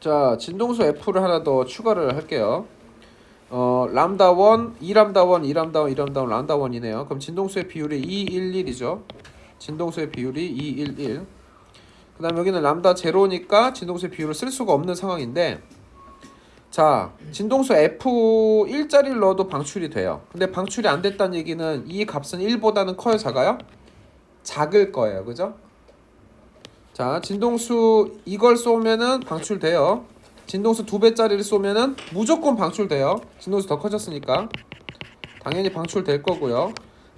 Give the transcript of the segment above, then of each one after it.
자, 진동수 F를 하나 더 추가를 할게요. 어, 람다 1, 2람다 1, 2람다 1, 2람다 1, 람다 1이네요. 그럼 진동수의 비율이 2, 1, 1이죠. 진동수의 비율이 2, 1, 1. 그 다음 여기는 람다 제로니까 진동수의 비율을 쓸 수가 없는 상황인데 자, 진동수 F 1자리를 넣어도 방출이 돼요. 근데 방출이 안 됐다는 얘기는 이 값은 1보다는 커요, 작아요? 작을 거예요. 그죠? 자, 진동수 이걸 쏘면은 방출돼요. 진동수 두 배짜리를 쏘면은 무조건 방출돼요. 진동수 더 커졌으니까 당연히 방출될 거고요.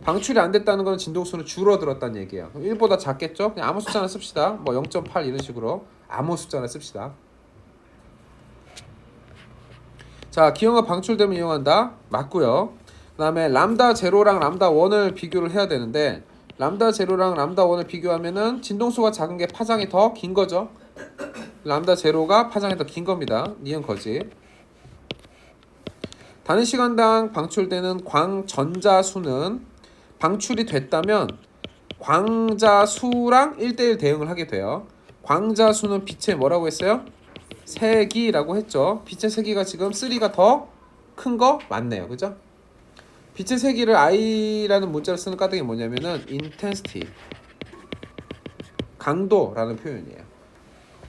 방출이 안 됐다는 건 진동수는 줄어들었다는 얘기예요. 그럼 1보다 작겠죠? 그냥 아무 숫자나 씁시다. 뭐 0.8 이런 식으로 아무 숫자나 씁시다. 자, 기형아 방출되면 이용한다. 맞고요. 그다음에 람다 제로랑 람다 1을 비교를 해야 되는데 람다 제로랑 람다 1을 비교하면은 진동수가 작은 게 파장이 더 긴 거죠. 람다 제로가 파장이 더 긴 겁니다. 니은 거지. 단위 시간당 방출되는 광전자 수는 방출이 됐다면 광자 수랑 1대1 대응을 하게 돼요. 광자 수는 빛의 뭐라고 했어요? 세기라고 했죠. 빛의 세기가 지금 3가 더 큰 거 맞네요. 그죠? 빛의 세기를 I라는 문자를 쓰는 까닭이 뭐냐면은 intensity 강도라는 표현이에요.